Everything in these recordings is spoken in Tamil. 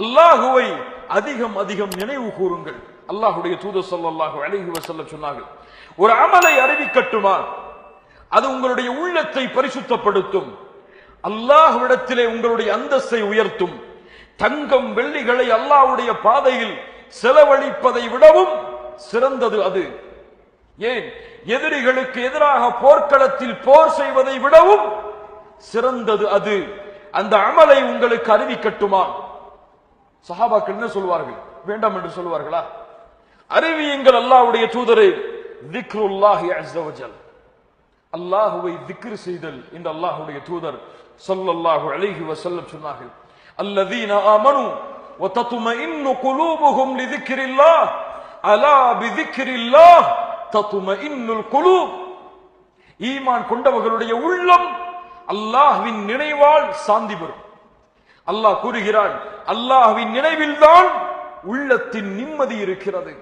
அல்லாஹுவை அதிகம் அதிகம் நினைவு கூறுங்கள். அல்லாஹுடைய தூதர் சொல்லாஹு அழகி வசல்ல சொன்னார்கள் ஒரு அமலை அறிவிக்கட்டுமா? அது உங்களுடைய உள்ளத்தை பரிசுத்தப்படுத்தும். அல்லாஹ்விடத்திலே உங்களுடைய அந்தஸ்தை உயர்த்தும். தங்கம் வெள்ளிகளை அல்லாஹுடைய பாதையில் செலவழிப்பதை விடவும் சிறந்தது அது. ஏன்? எதிரிகளுக்கு எதிராக போர்க்களத்தில் போர் செய்வதை விடவும் சிறந்தது அது. அந்த அமலை உங்களுக்கு அறிவிக்கட்டுமா? சஹாபாக்கள் என்ன சொல்வார்கள் வேண்டாம் என்று சொல்வார்களா அறிவியுங்கள் அல்லாஹ்வுடைய தூதரே திக்ருல்லாஹி அஸ்ஸ வஜல் அல்லாஹுவை திக்ர் செய்தல் இந்த அல்லாஹ்வுடைய தூதர் ஸல்லல்லாஹு அலைஹி வஸல்லம் சொன்னார்கள் அல்லதீன ஆமனு وتطمئن قلوبهم لذكر الله ألا بذكر الله تطمئن القلوب ஈமான் கொண்டவர்களுடைய உள்ளம் அல்லாஹ்வின் நினைவால் சாந்தி பெறும் அல்லாஹ் கூறுகிறான் அல்லாஹ்வின் நினைவில்தான் உள்ளத்தின் நிம்மதி இருக்கிறது.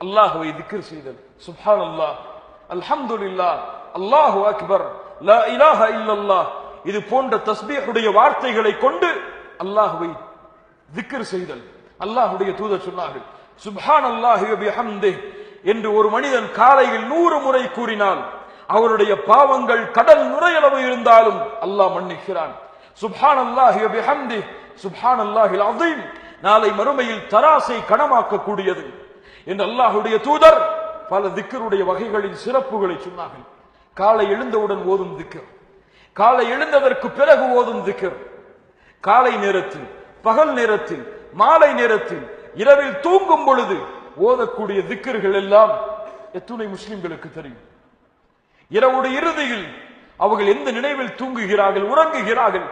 அல்லாஹுவை திக்ர் செய்தல். சுபான் அல்லாஹ் அல்ஹம்துலில்லாஹ். அல்லாஹு அக்பர். லா இலாஹ இல்லல்லாஹ். இது போன்ற தஸ்பீஹுடைய வார்த்தைகளை கொண்டு அல்லாஹுவை திக்ர் செய்தல். அல்லாஹுடைய தூதர் சொன்னார்கள் சுப்ஹான் அல்லாஹி என்று ஒரு மனிதன் காலையில் நூறு முறை கூறினால் அவருடைய பாவங்கள் கடல் நுரையளவு இருந்தாலும் அல்லாஹ் மன்னிக்கிறான். சுப்ஹான் அல்லாஹி பிஹம்தி சுப்ஹான் அல்லாஹில் அதீம் நாளை மறுமையில் தராசை கணமாக்க கூடியது என்று அல்லாஹுடைய தூதர் பல திக்கருடைய வகைகளின் சிறப்புகளை சொன்னார்கள். காலை எழுந்தவுடன் ஓதும் திக்கர் காலை எழுந்ததற்கு பிறகு ஓதும் திக்கர் காலை நேரத்தில் பகல் நேரத்தில் மாலை நேரத்தில் இரவில் தூங்கும் பொழுது ஓதக்கூடிய திக்கர்கள் எல்லாம் எத்துணை முஸ்லிம்களுக்கு தெரியும். இரவுடைய இறுதியில் அவர்கள் எந்த நினைவில் தூங்குகிறார்கள் உறங்குகிறார்கள்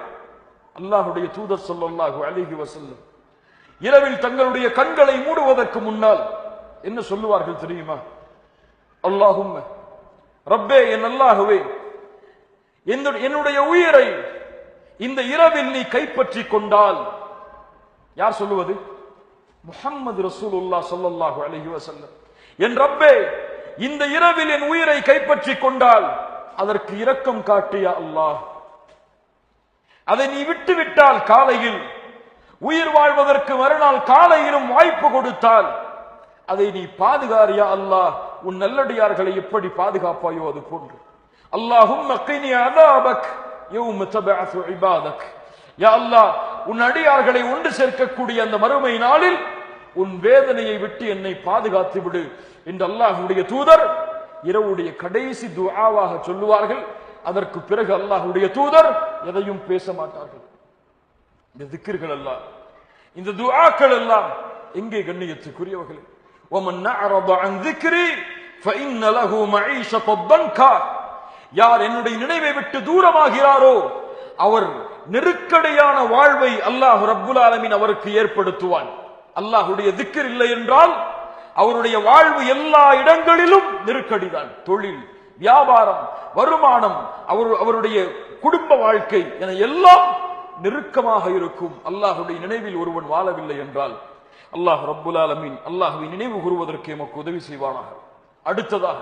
அல்லாஹுடைய தூதர் ஸல்லல்லாஹு அலைஹி வசல்லம் இரவில் தங்களுடைய கண்களை மூடுவதற்கு முன்னால் என்ன சொல்லுவார்கள் தெரியுமா? அல்லாஹும் ரப்பே என் அல்லாகவே என்னுடைய- என்னுடைய உயிரை இந்த இரவில் நீ கைப்பற்றிக் கொண்டால். யார் சொல்லுவது? முஹம்மது ரசூலுல்லாஹ் ஸல்லல்லாஹு அலஹி வசல்லம் என் ரப்பே இந்த இரவில் என் உயிரை கைப்பற்றிக் கொண்டால் அதற்கு இரக்கம் காட்டிய அல்லாஹ்? அதை நீ விட்டு விட்டால் காலையில். உயிர் வாழ்வதற்கு மறுநாள் காலையிலும் வாய்ப்பு கொடுத்தால் அதை நீ பாதுகாரியா அல்லாஹ் உன் நல்லடியார்களை எப்படி பாதுகாப்பாயோ அது போன்று. அல்லாஹும் யா அல்லாஹ் உன் அடியார்களை ஒன்று சேர்க்கக்கூடிய அந்த மறுமை நாளில் உன் வேதனையை விட்டு என்னை பாதுகாத்து விடு என்று அல்லாஹுடைய தூதர் இரவுடைய கடைசி துஆவாக சொல்லுவார்கள். அதற்கு பிறகு அல்லாஹ்வுடைய தூதர் எதையும் பேச மாட்டார்கள் இந்த திக்கிர்கள் எல்லாம் இந்த துஆக்கள் எல்லாம் எங்கே கண்ணியத்துக்குரியவர்களே ومن أعرض عن ذكري فإن له معيشة ضنكا யார் என்னுடைய நினைவை விட்டு தூரமாகிறாரோ அவர் நெருக்கடியான வாழ்வை அல்லாஹ் ரப்புல் ஆலமீன் அவருக்கு ஏற்படுத்துவான் அல்லாஹ்வுடைய திக்ர் இல்லை என்றால் அவருடைய வாழ்வு எல்லா இடங்களிலும் நெருக்கடிதான் தொழில் வியாபாரம் வருமானம் அவர் அவருடைய குடும்ப வாழ்க்கை என எல்லாம் நெருக்கமாக இருக்கும். அல்லாஹுடைய நினைவில் ஒருவன் வாழவில்லை என்றால் அல்லாஹ் ரப்புல் ஆலமீன் அல்லாஹுவை நினைவு கூறுவதற்கு எமக்கு உதவி செய்வானாக. அடுத்ததாக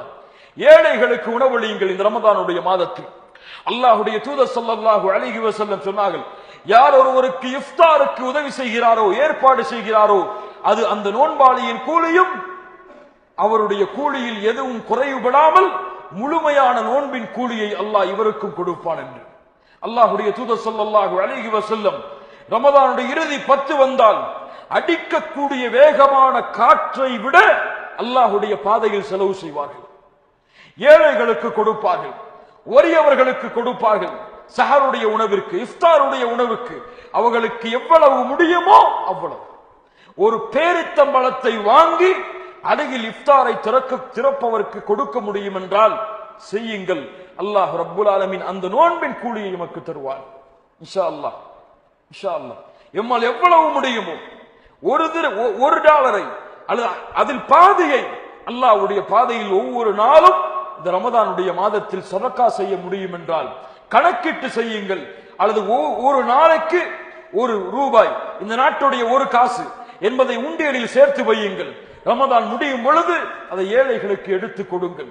ஏழைகளுக்கு உணவளியுங்கள் இந்த ரமதானுடைய மாதத்தில். அல்லாஹுடைய தூதர் ஸல்லல்லாஹு அழகி வசல்லம் சொன்னார்கள் யார் ஒருவருக்கு இஃப்தாருக்கு உதவி செய்கிறாரோ ஏற்பாடு செய்கிறாரோ அது அந்த நோன்பாளியின் கூலியும் அவருடைய கூலியில் எதுவும் குறைவுபடாமல் முழுமையான நோன்பின் கூலியை அல்லாஹ் இவருக்கும் கொடுப்பான் என்று. அல்லாஹுடைய தூதர் ஸல்லல்லாஹு அலைஹி வஸல்லம் ரமதானுடைய இறுதி பத்து வந்தால் அடிக்கக்கூடிய வேகமான காற்றை விட அல்லாஹுடைய பாதையில் செலவு செய்வார்கள். ஏழைகளுக்கு கொடுப்பார்கள் ஒரியவர்களுக்கு கொடுப்பார்கள் சஹருடைய உணவிற்கு இஃப்தாருடைய உணவுக்கு. அவர்களுக்கு எவ்வளவு முடியுமோ அவ்வளவு. ஒரு பேரித்தம்பளத்தை வாங்கி அருகில் இஃப்தாரை திறக்க திறப்பவருக்கு கொடுக்க முடியும் என்றால் செய்யுங்கள். அல்லாஹ் ரப்புல் ஆலமின் அந்த நோன்பின் கூலியை எமக்கு தருவார். இஷா அல்லாஹ் இஷா அல்லாஹ் எம்மால் எவ்வளவு முடியுமோ ஒரு ஒ- ஒரு டாலரை அல்லது அதில் பாதியை அல்லாஹ்வுடைய பாதையில் ஒவ்வொரு நாளும் இந்த ரமதானுடைய மாதத்தில் சதக்கா செய்ய முடியும் என்றால் கணக்கிட்டு செய்யுங்கள். அல்லது ஒ- ஒரு நாளைக்கு ஒரு ரூபாய் இந்த நாட்டுடைய ஒரு காசு என்பதை உண்டியலில் சேர்த்து வையுங்கள். ரமதான் முடியும் பொழுது அதை ஏழைகளுக்கு எடுத்து கொடுங்கள்.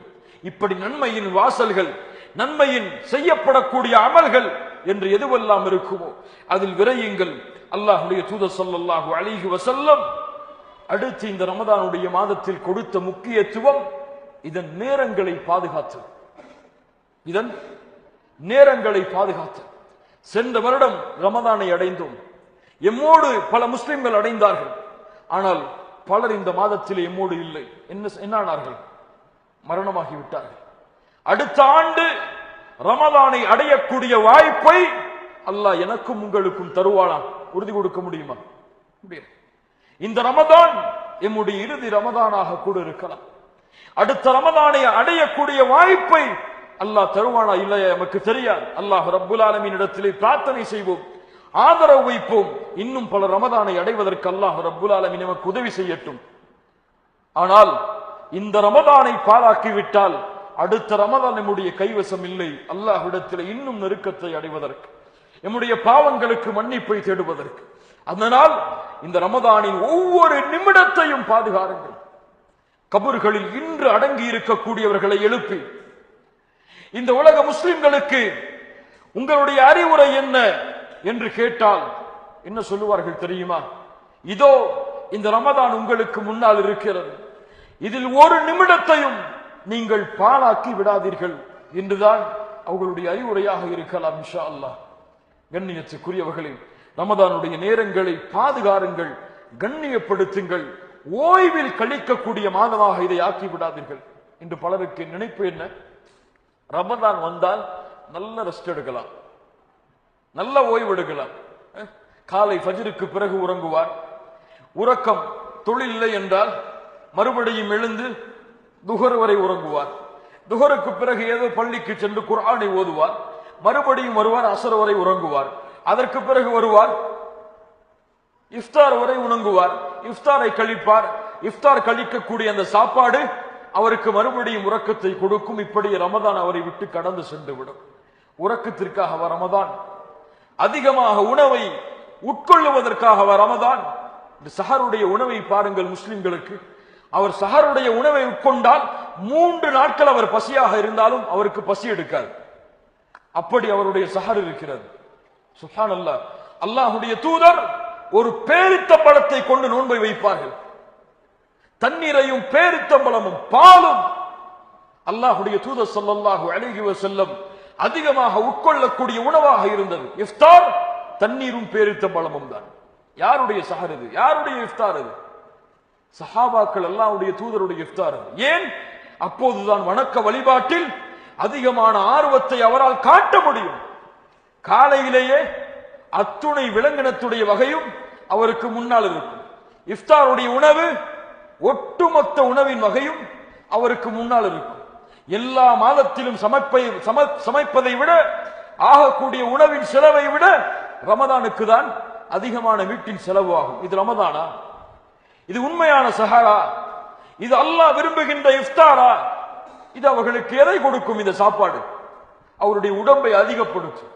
இப்படி நன்மையின் வாசல்கள் நன்மையின் செய்யப்படக்கூடிய அமல்கள் என்று எதுவெல்லாம் இருக்குமோ அதில் விரையுங்கள். அல்லாஹுடைய தூத ஸல்லல்லாஹு அழகி வசல்லம் அடுத்து இந்த ரமதானுடைய மாதத்தில் கொடுத்த முக்கியத்துவம் இதன் நேரங்களை பாதுகாத்து இதன் நேரங்களை பாதுகாத்து சென்ற வருடம் ரமதானை அடைந்தோம். எம்மோடு பல முஸ்லிம்கள் அடைந்தார்கள். ஆனால் பலர் இந்த மாதத்தில் எம்மோடு இல்லை. என்ன என்னானார்கள் மரணமாகி விட்டார்கள் அடுத்த ஆண்டு ரமதானை அடையக்கூடிய வாய்ப்பை அல்லாஹ் எனக்கும் உங்களுக்கும் தருவானா உறுதி கொடுக்க முடியுமா? முடியாது இந்த ரமதான் எம்முடைய இறுதி ரமதானாக கூட இருக்கலாம். அடுத்த ரமதானை அடையக்கூடிய வாய்ப்பை அல்லாஹ் தருவானா இல்லையா? நமக்கு தெரியாது. அல்லாஹ் ரப்புல் ஆலமின் இடத்திலே பிரார்த்தனை செய்வோம். ஆதரவு வைப்போம். இன்னும் பல ரமதானை அடைவதற்கு அல்லாஹ் ரபுல் ஆலமி நமக்கு உதவி செய்யட்டும். ஆனால் இந்த ரமதானை பாழாக்கிவிட்டால் அடுத்த ரமதான் நம்முடைய கைவசம் இல்லை. அல்லாஹ்விடத்தில் இன்னும் நெருக்கத்தை அடைவதற்கு நம்முடைய பாவங்களுக்கு மன்னிப்பை தேடுவதற்கு. அதனால் இந்த ரமதானின் ஒவ்வொரு நிமிடத்தையும் பாதுகாருங்கள். கபர்களில் இன்று அடங்கி இருக்கக்கூடியவர்களை எழுப்பி இந்த உலக முஸ்லிம்களுக்கு உங்களுடைய அறிவுரை என்ன? என்று கேட்டால் என்ன சொல்லுவார்கள் தெரியுமா? இதோ இந்த ரமதான் உங்களுக்கு முன்னால் இருக்கிறது. இதில் ஒரு நிமிடத்தையும் நீங்கள் பாழாக்கி விடாதீர்கள் என்றுதான் அவர்களுடைய அறிவுரையாக இருக்கலாம் இன்ஷா அல்லாஹ் கண்ணியத்துக்குரியவர்களே ரமதானுடைய நேரங்களை பாதுகாருங்கள் கண்ணியப்படுத்துங்கள் ஓய்வில் கழிக்கக்கூடிய மாதமாக இதை ஆக்கி விடாதீர்கள். என்று பலருக்கு நினைப்பு என்ன? ரமதான் வந்தால் நல்ல ரெஸ்ட் எடுக்கலாம். நல்ல ஓய்வெடுக்கலாம். காலை ஃபஜருக்கு பிறகு உறங்குவார். உறக்கம் தொழில் இல்லை என்றால் மறுபடியும் எழுந்து துகர் வரை உறங்குவார். துகருக்கு பிறகு ஏதோ பள்ளிக்கு சென்று குரானை ஓதுவார். மறுபடியும் வருவார் அசர் வரை உறங்குவார். அதற்கு பிறகு வருவார் இஃப்தார் வரை உணங்குவார். இஃப்தாரை கழிப்பார். இஃப்தார் கழிக்கக்கூடிய அந்த சாப்பாடு அவருக்கு மறுபடியும் உறக்கத்தை கொடுக்கும். இப்படி ரமதான் அவரை விட்டு கடந்து சென்று விடும் உறக்கத்திற்காக ரமதான் அதிகமாக உணவை உட்கொள்ளுவதற்காக ரமதான். இந்த சஹருடைய உணவை பாருங்கள் முஸ்லிம்களுக்கு. அவர் சஹருடைய உணவை உட்கொண்டால் மூன்று நாட்கள் அவர் பசியாக இருந்தாலும் அவருக்கு பசி எடுக்காது. அப்படி அவருடைய சஹர் இருக்கிறது. சுஹான் அல்லாஹ் அல்லாஹுடைய தூதர் ஒரு பேரித்தம்பழத்தை கொண்டு நோன்பை வைப்பார்கள். தண்ணீரையும் பேரித்தம்பளமும் பாலும் அல்லாஹுடைய தூதர் சொல்லல்லாஹு அலைஹி செல்லம் அதிகமாக உட்கொள்ளக்கூடிய உணவாக இருந்தது. இஃப்தார் தண்ணீரும் பேரித்தம்பழமும் தான். யாருடைய சஹர் இது? யாருடைய இஃப்தார் இது? சஹாபாக்கள் எல்லாருடைய தூதருடைய இஃப்தார் அது. ஏன்? அப்போதுதான் வணக்க வழிபாட்டில் அதிகமான ஆர்வத்தை அவரால் காட்ட முடியும். காலையிலேயே அத்துணை விலங்கினத்துடைய வகையும் அவருக்கு முன்னால் இருக்கும். இஃப்தாருடைய உணவு ஒட்டுமொத்த உணவின் வகையும் அவருக்கு முன்னால் இருக்கும். எல்லா மாதத்திலும் சமைப்பை சம- சமைப்பதை விட ஆகக்கூடிய உணவின் செலவை விட ரமதானுக்கு தான் அதிகமான வீட்டின் செலவு ஆகும். இது ரமதானா? இது உண்மையான சஹாரா? இது அல்லாஹ் விரும்புகின்ற இஃப்தாரா? இது அவர்களுக்கு எதை கொடுக்கும் இந்த சாப்பாடு? அவருடைய உடம்பை அதிகப்படுத்தும்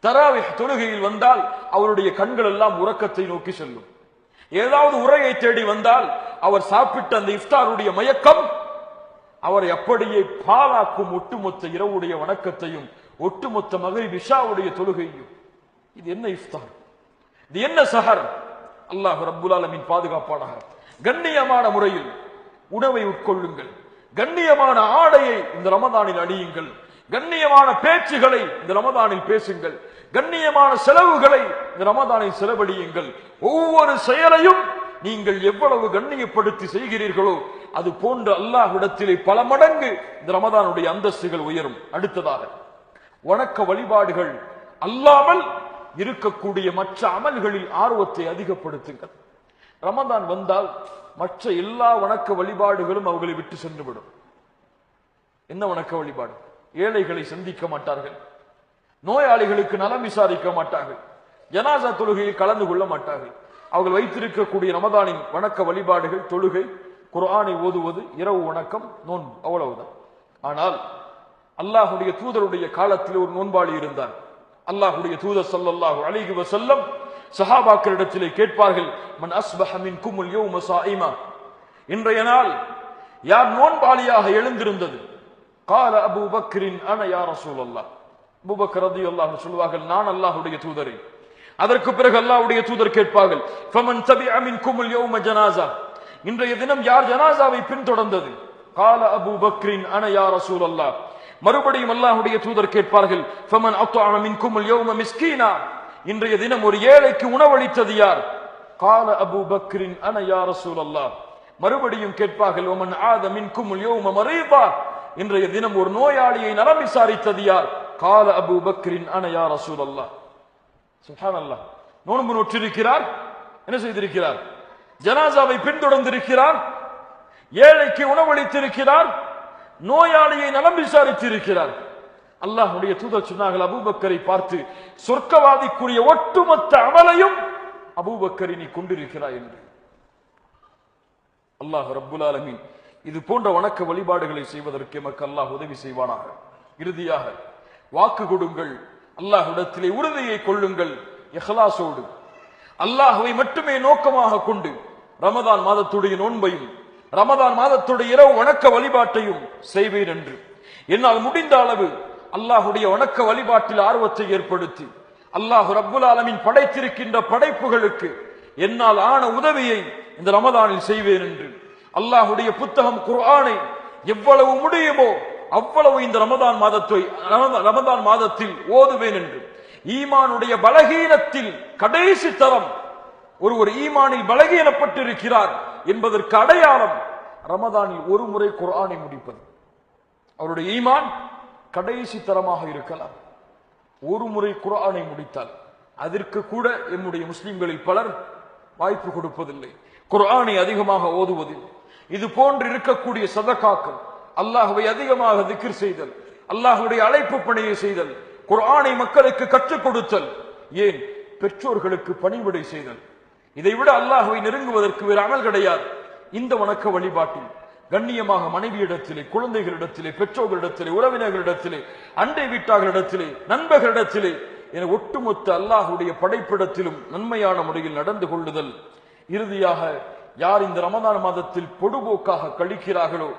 தராவி தொழுகையில் வந்தால் அவருடைய கண்கள் எல்லாம் உறக்கத்தை நோக்கி செல்லும். ஏதாவது உரையை தேடி வந்தால் அவர் சாப்பிட்ட அந்த இஃப்தாருடைய மயக்கம் அவரை அப்படியே பாலாக்கும் ஒட்டுமொத்த இரவுடைய வணக்கத்தையும் ஒட்டுமொத்த மகை விஷாவுடைய தொழுகையும் இது என்ன இஃப்தார்? இது என்ன சஹர்? அல்லாஹ் ரப்புல் ஆலமீன் பாதுகாப்பானாக. கண்ணியமான முறையில் உணவை உட்கொள்ளுங்கள். கண்ணியமான ஆடையை இந்த ரமதானில் அணியுங்கள். கண்ணியமான பேச்சுகளை இந்த ரமதானில் பேசுங்கள். கண்ணியமான செலவுகளை இந்த ரமதானில் செலவழியுங்கள். ஒவ்வொரு செயலையும் நீங்கள் எவ்வளவு கண்ணியப்படுத்தி செய்கிறீர்களோ அது போன்ற அல்லாஹ்விடத்திலே பல மடங்கு இந்த ரமதானுடைய அந்தஸ்துகள் உயரும். அடுத்ததாக வணக்க வழிபாடுகள் அல்லாமல் இருக்கக்கூடிய மற்ற அமல்களில் ஆர்வத்தை அதிகப்படுத்துங்கள். ரமதான் வந்தால் மற்ற எல்லா வணக்க வழிபாடுகளும் அவர்களை விட்டு சென்றுவிடும். என்ன வணக்க வழிபாடு? ஏழைகளை சந்திக்க மாட்டார்கள். நோயாளிகளுக்கு நலம் விசாரிக்க மாட்டார்கள். ஜனாசா தொழுகையில் கலந்து கொள்ள மாட்டார்கள். அவர்கள் வைத்திருக்கக்கூடிய ரமதானின் வணக்க வழிபாடுகள் தொழுகை குரானை ஓதுவது இரவு வணக்கம் நோன்பு அவ்வளவுதான். ஆனால் அல்லாஹுடைய தூதருடைய காலத்தில் ஒரு நோன்பாளி இருந்தார். அல்லாஹுடைய தூதர் சல்லாஹு அலைஹி வஸல்லம் சஹாபாக்களிடத்திலே கேட்பார்கள் மன் அஸ்பஹமின் குமுல் யோம ஸாயிமா இன்றைய நாள் யார் நோன்பாளியாக எழுந்திருந்தது? கால அபு பக்ரின் அன யா ரசூலல்லாஹ். அபூபக்கர் ரலியல்லாஹு அல்லாஹ் சொல்வார்கள் நான் அல்லாஹுடைய தூதரை. அதற்கு பிறகு அல்லாஹ்வுடைய தூதர் கேட்பார்கள் ஃபமன் தபி அமின் குமுல் யோம ஜனாசா இன்றைய தினம் யார் ஜனாசாவை பின்தொடர்ந்தது? கால அபூ பக்ரின் அன யா அல்லா மறுபடியும் அல்லாஹுடைய தூதர் கேட்பார்கள் ஃபமன் அத்அம மின்குமுல் யௌம மிஸ்கீனா? இன்றைய தினம் ஒரு ஏழைக்கு உணவளித்தது யார்? கால அபு பக்ரின் அன யா அல்லா மறுபடியும் கேட்பார்கள் ஒமன் ஆத மின்கும் யௌம மரீதா இன்றைய தினம் ஒரு நோயாளியை நலம் விசாரித்தது யார்? கால அபு பக்ரின் அன யா சுஹான் அல்லா நோன்பு நோற்றிருக்கிறார்? என்ன செய்திருக்கிறார்? ஜனாசாவை பின்தொடர்ந்திருக்கிறார் ஏழைக்கு உணவளித்திருக்கிறார் நோயாளியை நலம் விசாரித்திருக்கிறார். அல்லாஹுடைய தூதர் சொன்னார்கள் அபூபக்கரை பார்த்து சொர்க்கவாதிக்குரிய ஒட்டுமொத்த அமலையும் அபூபக்கரை நீ கொண்டிருக்கிறாய் என்று. அல்லாஹ் ரப்புல் ஆலமின் இது போன்ற வணக்க வழிபாடுகளை செய்வதற்கு எமக்கு அல்லாஹ் உதவி செய்வானாக. இறுதியாக வாக்கு கொடுங்கள். அல்லாஹ் அல்லாஹ்விடத்திலே உறுதியை கொள்ளுங்கள். எஹ்லாசோடு அல்லாஹுவை மட்டுமே நோக்கமாக கொண்டு ரமதான் மாதத்துடைய நோன்பையும் ரமதான் மாதத்துடைய இரவு வணக்க வழிபாட்டையும் செய்வேன் என்று. என்னால் முடிந்த அளவு அல்லாஹுடைய வணக்க வழிபாட்டில் ஆர்வத்தை ஏற்படுத்தி அல்லாஹ் ரப்புல் ஆலமின் படைத்திருக்கின்ற படைப்புகளுக்கு என்னால் ஆன உதவியை இந்த ரமதானில் செய்வேன் என்று. அல்லாஹுடைய புத்தகம் குர்ஆனை எவ்வளவு முடியுமோ அவ்வளவு இந்த ரமதான் மாதத்தை ரமதா- ரமதான் மாதத்தில் ஓதுவேன் என்று. ஈமானுடைய பலகீனத்தில் கடைசி தரம் ஒரு ஒரு ஈமானில் பலகீனப்பட்டிருக்கிறார் என்பதற்கு அடையாளம் ரமதானில் ஒரு முறை குரானை முடிப்பது. அவருடைய ஈமான் கடைசி தரமாக இருக்கலாம். ஒரு முறை குரானை முடித்தால் அதற்கு கூட என்னுடைய முஸ்லிம்களில் பலர் வாய்ப்பு கொடுப்பதில்லை. குர்ஆனை அதிகமாக ஓதுவதில் இது போன்று இருக்கக்கூடிய சதக்காக்கள் அல்லாஹுவை அதிகமாக திக்ர் செய்தல் அல்லாஹுடைய அழைப்பு பணியை செய்தல் குரானை மக்களுக்கு கற்றுக் கொடுத்தல். ஏன்? பெற்றோர்களுக்கு பணிவிடை செய்தல். இதைவிட அல்லாஹுவை நெருங்குவதற்கு வேறு அமல் கிடையாது. இந்த வணக்க வழிபாட்டில் கண்ணியமாக மனைவியிடத்திலே குழந்தைகளிடத்திலே பெற்றோர்களிடத்திலே உறவினர்களிடத்திலே அண்டை வீட்டார்களிடத்திலே நண்பர்களிடத்திலே என ஒட்டுமொத்த அல்லாஹுடைய படைப்பிடத்திலும் நன்மையான முறையில் நடந்து கொள்ளுதல். இறுதியாக யார் இந்த ரமதான் மாதத்தில் பொடுபோக்காக கழிக்கிறார்களோ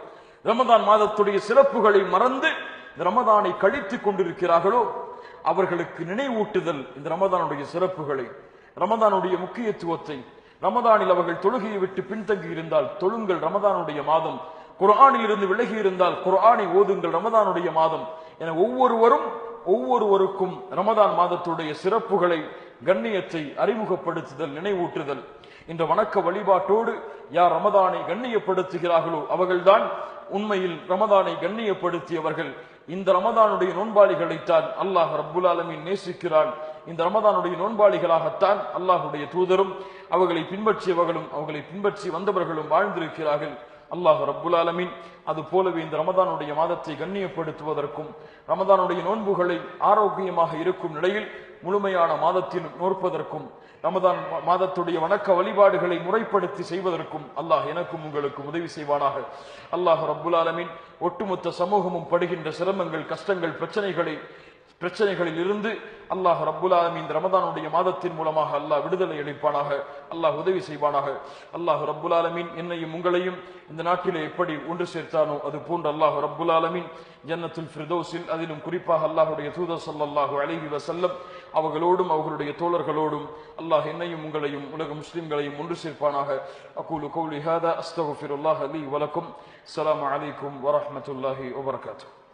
ரமதான் மாதத்துடைய சிறப்புகளை மறந்து இந்த ரமதானை கழித்துக் கொண்டிருக்கிறார்களோ அவர்களுக்கு நினைவூட்டுதல் இந்த ரமதானுடைய சிறப்புகளை ரமதானுடைய முக்கியத்துவத்தை. ரமதானில் அவர்கள் தொழுகையை விட்டு பின்தங்கி இருந்தால் தொழுங்கள் ரமதானுடைய மாதம். குரானில் இருந்து விலகி இருந்தால் குரானை ஓதுங்கள் ரமதானுடைய மாதம். என ஒவ்வொருவரும் ஒவ்வொருவருக்கும் ரமதான் மாதத்துடைய சிறப்புகளை கண்ணியத்தை அறிமுகப்படுத்துதல் நினைவூட்டுதல். இந்த வணக்க வழிபாட்டோடு யார் ரமதானை கண்ணியப்படுத்துகிறார்களோ அவர்கள்தான் உண்மையில் ரமதானை கண்ணியப்படுத்தியவர்கள். இந்த ரமதானுடைய நோன்பாளிகளைத்தான் அல்லாஹ் ரப்புல் ஆலமின் நேசிக்கிறான். இந்த ரமதானுடைய நோன்பாளிகளாகத்தான் அல்லாஹுடைய தூதரும் அவர்களை பின்பற்றியவர்களும் அவர்களை பின்பற்றி வந்தவர்களும் வாழ்ந்திருக்கிறார்கள். அல்லாஹ் ரப்புல் ஆலமின். அது போலவே இந்த ரமதானுடைய மாதத்தை கண்ணியப்படுத்துவதற்கும் ரமதானுடைய நோன்புகளை ஆரோக்கியமாக இருக்கும் நிலையில் முழுமையான மாதத்தில் நோற்பதற்கும் ரமதான் மாதத்துடைய வணக்க வழிபாடுகளை முறைப்படுத்தி செய்வதற்கும் அல்லாஹ் எனக்கும் உங்களுக்கும் உதவி செய்வானாக. அல்லாஹ் ரப்புல் ஆலமின் ஒட்டுமொத்த சமூகமும் படுகின்ற சிரமங்கள் கஷ்டங்கள் பிரச்சனைகளை பிரச்சனைகளில் இருந்து அல்லாஹ் ரப்புல் ஆலமீன் இந்த ரமதானுடைய மாதத்தின் மூலமாக அல்லாஹ் விடுதலை அளிப்பானாக அல்லாஹ் உதவி செய்வானாக. அல்லாஹ் ரப்புல் ஆலமீன் என்னையும் உங்களையும் இந்த நாட்டிலே எப்படி ஒன்று சேர்த்தானோ அது போன்று அல்லாஹ் ரப்புல் ஆலமீன் ஜன்னத்துல் ஃபிர்தோஸில் அதிலும் குறிப்பாக அல்லாஹுடைய தூதர் சல்லாஹூ அலைஹி வசல்லம் அவர்களோடும் அவர்களுடைய தோழர்களோடும் அல்லாஹ் என்னையும் உங்களையும் உலக முஸ்லிம்களையும் ஒன்று சேர்ப்பானாக. அகூலு கௌலி ஹாதா அஸ்தகுஃபிருல்லாஹ் அலி வலக்கும். அஸ்ஸலாமு அலைக்கும் வரமத்துல்லாஹி வபர்காத்தூ